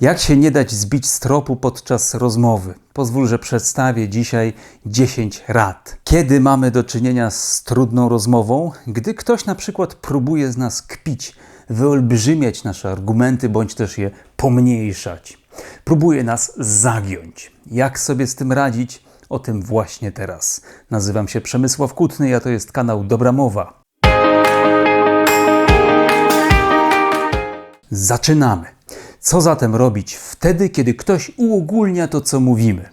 Jak się nie dać zbić z tropu podczas rozmowy? Pozwól, że przedstawię dzisiaj 10 rad. Kiedy mamy do czynienia z trudną rozmową? Gdy ktoś na przykład próbuje z nas kpić, wyolbrzymiać nasze argumenty bądź też je pomniejszać. Próbuje nas zagiąć. Jak sobie z tym radzić? O tym właśnie teraz. Nazywam się Przemysław Kutny, a to jest kanał Dobra Mowa. Zaczynamy. Co zatem robić wtedy, kiedy ktoś uogólnia to, co mówimy?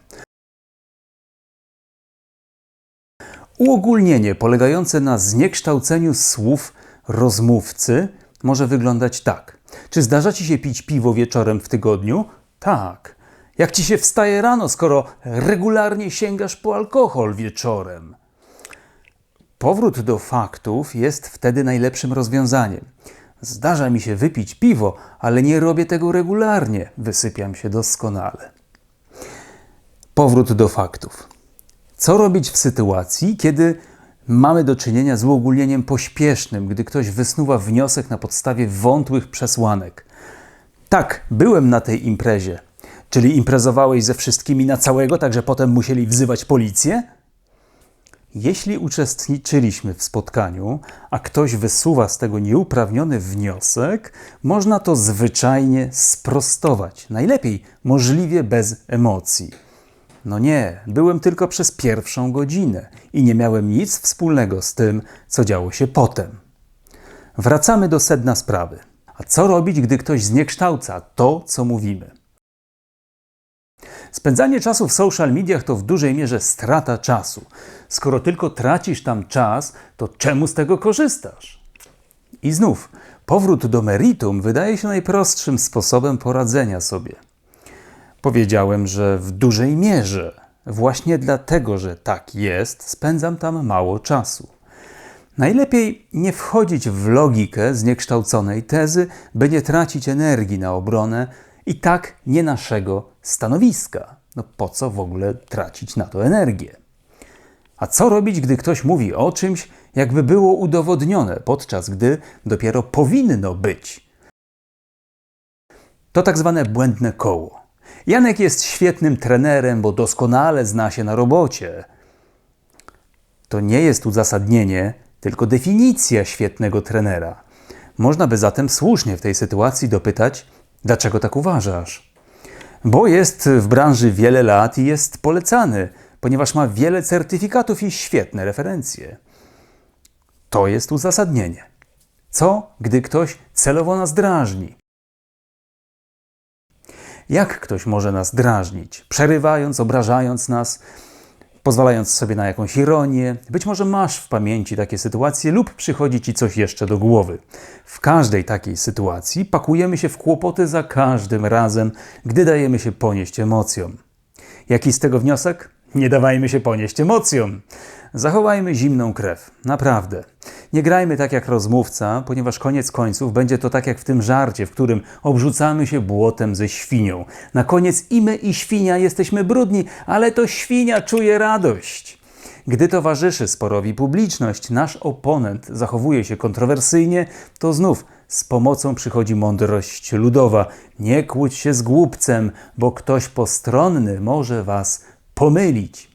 Uogólnienie polegające na zniekształceniu słów rozmówcy może wyglądać tak. Czy zdarza ci się pić piwo wieczorem w tygodniu? Tak. Jak ci się wstaje rano, skoro regularnie sięgasz po alkohol wieczorem? Powrót do faktów jest wtedy najlepszym rozwiązaniem. Zdarza mi się wypić piwo, ale nie robię tego regularnie. Wysypiam się doskonale. Powrót do faktów. Co robić w sytuacji, kiedy mamy do czynienia z uogólnieniem pośpiesznym, gdy ktoś wysnuwa wniosek na podstawie wątłych przesłanek? Tak, byłem na tej imprezie. Czyli imprezowałeś ze wszystkimi na całego, tak że potem musieli wzywać policję? Jeśli uczestniczyliśmy w spotkaniu, a ktoś wysuwa z tego nieuprawniony wniosek, można to zwyczajnie sprostować. Najlepiej możliwie bez emocji. No nie, byłem tylko przez pierwszą godzinę i nie miałem nic wspólnego z tym, co działo się potem. Wracamy do sedna sprawy. A co robić, gdy ktoś zniekształca to, co mówimy? Spędzanie czasu w social mediach to w dużej mierze strata czasu. Skoro tylko tracisz tam czas, to czemu z tego korzystasz? I znów, powrót do meritum wydaje się najprostszym sposobem poradzenia sobie. Powiedziałem, że w dużej mierze, właśnie dlatego, że tak jest, spędzam tam mało czasu. Najlepiej nie wchodzić w logikę zniekształconej tezy, by nie tracić energii na obronę i tak nie naszego stanowiska. No po co w ogóle tracić na to energię? A co robić, gdy ktoś mówi o czymś, jakby było udowodnione, podczas gdy dopiero powinno być? To tak zwane błędne koło. Janek jest świetnym trenerem, bo doskonale zna się na robocie. To nie jest uzasadnienie, tylko definicja świetnego trenera. Można by zatem słusznie w tej sytuacji dopytać, dlaczego tak uważasz? Bo jest w branży wiele lat i jest polecany, ponieważ ma wiele certyfikatów i świetne referencje. To jest uzasadnienie. Co, gdy ktoś celowo nas drażni? Jak ktoś może nas drażnić, przerywając, obrażając nas, pozwalając sobie na jakąś ironię? Być może masz w pamięci takie sytuacje lub przychodzi ci coś jeszcze do głowy. W każdej takiej sytuacji pakujemy się w kłopoty za każdym razem, gdy dajemy się ponieść emocjom. Jaki z tego wniosek? Nie dawajmy się ponieść emocjom. Zachowajmy zimną krew. Naprawdę. Nie grajmy tak jak rozmówca, ponieważ koniec końców będzie to tak jak w tym żarcie, w którym obrzucamy się błotem ze świnią. Na koniec i my i świnia jesteśmy brudni, ale to świnia czuje radość. Gdy towarzyszy sporowi publiczność, nasz oponent zachowuje się kontrowersyjnie, to znów z pomocą przychodzi mądrość ludowa. Nie kłóć się z głupcem, bo ktoś postronny może was pomylić.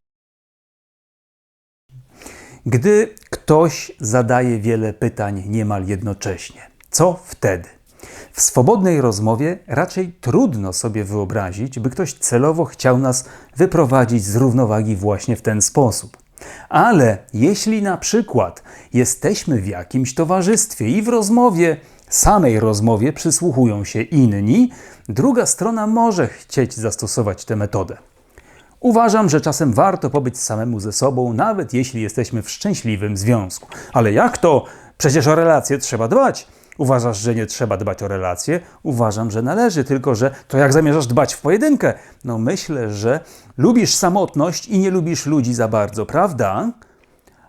Gdy ktoś zadaje wiele pytań niemal jednocześnie, co wtedy? W swobodnej rozmowie raczej trudno sobie wyobrazić, by ktoś celowo chciał nas wyprowadzić z równowagi właśnie w ten sposób. Ale jeśli na przykład jesteśmy w jakimś towarzystwie i w rozmowie, samej rozmowie przysłuchują się inni, druga strona może chcieć zastosować tę metodę. Uważam, że czasem warto pobyć samemu ze sobą, nawet jeśli jesteśmy w szczęśliwym związku. Ale jak to? Przecież o relacje trzeba dbać. Uważasz, że nie trzeba dbać o relacje? Uważam, że należy, tylko że to jak zamierzasz dbać w pojedynkę? No myślę, że lubisz samotność i nie lubisz ludzi za bardzo, prawda?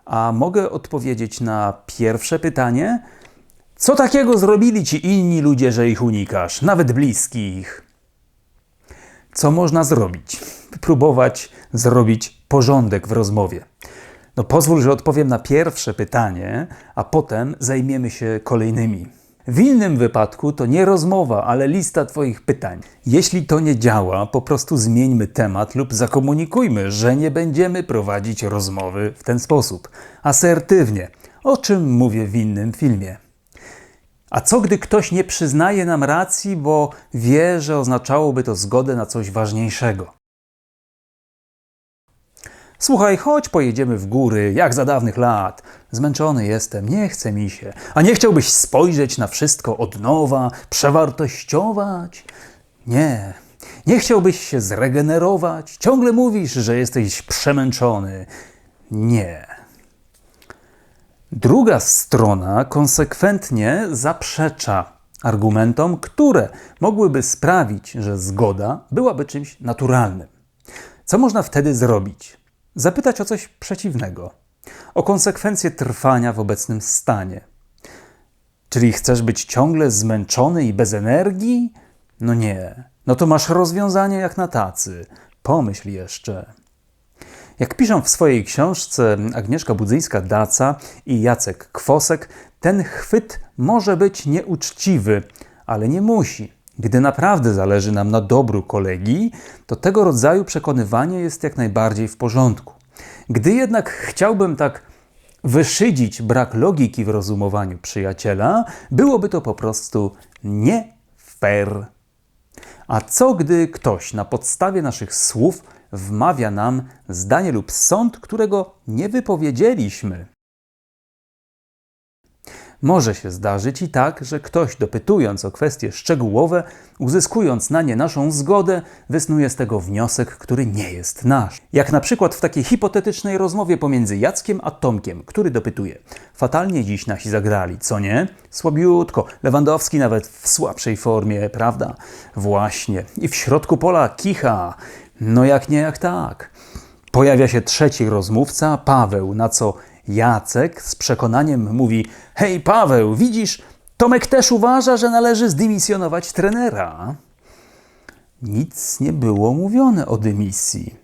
A mogę odpowiedzieć na pierwsze pytanie? Co takiego zrobili ci inni ludzie, że ich unikasz, nawet bliskich? Co można zrobić? Próbować zrobić porządek w rozmowie. No pozwól, że odpowiem na pierwsze pytanie, a potem zajmiemy się kolejnymi. W innym wypadku to nie rozmowa, ale lista Twoich pytań. Jeśli to nie działa, po prostu zmieńmy temat lub zakomunikujmy, że nie będziemy prowadzić rozmowy w ten sposób. Asertywnie, o czym mówię w innym filmie. A co gdy ktoś nie przyznaje nam racji, bo wie, że oznaczałoby to zgodę na coś ważniejszego? Słuchaj, chodź, pojedziemy w góry, jak za dawnych lat. Zmęczony jestem, nie chce mi się. A nie chciałbyś spojrzeć na wszystko od nowa, przewartościować? Nie. Nie chciałbyś się zregenerować? Ciągle mówisz, że jesteś przemęczony. Nie. Druga strona konsekwentnie zaprzecza argumentom, które mogłyby sprawić, że zgoda byłaby czymś naturalnym. Co można wtedy zrobić? Zapytać o coś przeciwnego, o konsekwencje trwania w obecnym stanie. Czyli chcesz być ciągle zmęczony i bez energii? No nie. No to masz rozwiązanie jak na tacy. Pomyśl jeszcze. Jak piszą w swojej książce Agnieszka Budzyńska-Daca i Jacek Kwosek, ten chwyt może być nieuczciwy, ale nie musi. Gdy naprawdę zależy nam na dobru kolegi, to tego rodzaju przekonywanie jest jak najbardziej w porządku. Gdy jednak chciałbym tak wyszydzić brak logiki w rozumowaniu przyjaciela, byłoby to po prostu nie fair. A co gdy ktoś na podstawie naszych słów wmawia nam zdanie lub sąd, którego nie wypowiedzieliśmy? Może się zdarzyć i tak, że ktoś dopytując o kwestie szczegółowe, uzyskując na nie naszą zgodę, wysnuje z tego wniosek, który nie jest nasz. Jak na przykład w takiej hipotetycznej rozmowie pomiędzy Jackiem a Tomkiem, który dopytuje: Fatalnie dziś nasi zagrali, co nie? Słabiutko, Lewandowski nawet w słabszej formie, prawda? Właśnie. I w środku pola kicha. No jak nie, jak tak. Pojawia się trzeci rozmówca, Paweł, na co Jacek z przekonaniem mówi: Hej, Paweł, widzisz, Tomek też uważa, że należy zdymisjonować trenera. Nic nie było mówione o dymisji.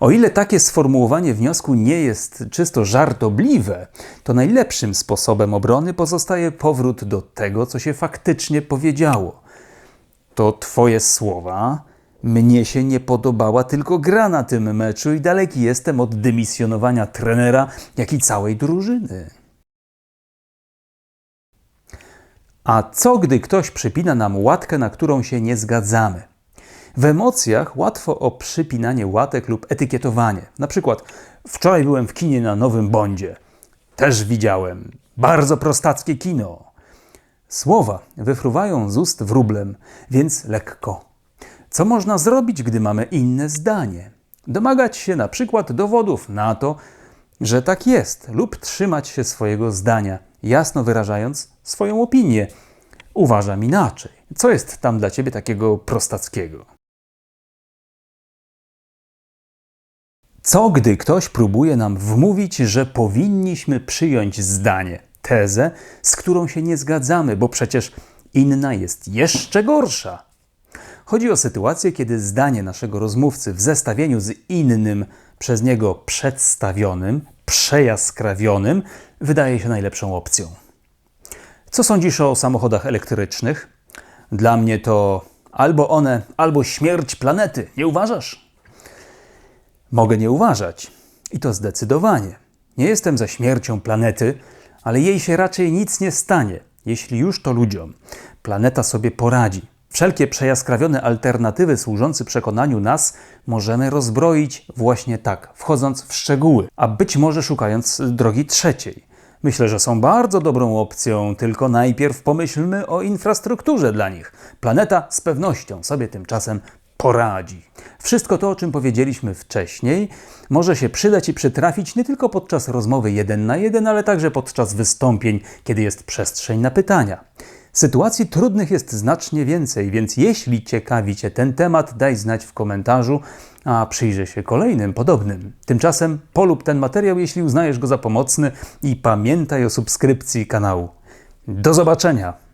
O ile takie sformułowanie wniosku nie jest czysto żartobliwe, to najlepszym sposobem obrony pozostaje powrót do tego, co się faktycznie powiedziało. To Twoje słowa, mnie się nie podobała tylko gra na tym meczu i daleki jestem od dymisjonowania trenera, jak i całej drużyny. A co gdy ktoś przypina nam łatkę, na którą się nie zgadzamy? W emocjach łatwo o przypinanie łatek lub etykietowanie. Na przykład, wczoraj byłem w kinie na Nowym Bondzie. Też widziałem. Bardzo prostackie kino. Słowa wyfruwają z ust wróblem, więc lekko. Co można zrobić, gdy mamy inne zdanie? Domagać się na przykład dowodów na to, że tak jest, lub trzymać się swojego zdania, jasno wyrażając swoją opinię. Uważam inaczej. Co jest tam dla ciebie takiego prostackiego? Co gdy ktoś próbuje nam wmówić, że powinniśmy przyjąć zdanie, tezę, z którą się nie zgadzamy, bo przecież inna jest jeszcze gorsza? Chodzi o sytuację, kiedy zdanie naszego rozmówcy w zestawieniu z innym, przez niego przedstawionym, przejaskrawionym, wydaje się najlepszą opcją. Co sądzisz o samochodach elektrycznych? Dla mnie to albo one, albo śmierć planety. Nie uważasz? Mogę nie uważać. I to zdecydowanie. Nie jestem za śmiercią planety, ale jej się raczej nic nie stanie, jeśli już to ludziom. Planeta sobie poradzi. Wszelkie przejaskrawione alternatywy służące przekonaniu nas możemy rozbroić właśnie tak, wchodząc w szczegóły, a być może szukając drogi trzeciej. Myślę, że są bardzo dobrą opcją, tylko najpierw pomyślmy o infrastrukturze dla nich. Planeta z pewnością sobie tymczasem poradzi. Wszystko to, o czym powiedzieliśmy wcześniej, może się przydać i przytrafić nie tylko podczas rozmowy jeden na jeden, ale także podczas wystąpień, kiedy jest przestrzeń na pytania. Sytuacji trudnych jest znacznie więcej, więc jeśli ciekawi Cię ten temat, daj znać w komentarzu, a przyjrzę się kolejnym podobnym. Tymczasem polub ten materiał, jeśli uznajesz go za pomocny i pamiętaj o subskrypcji kanału. Do zobaczenia!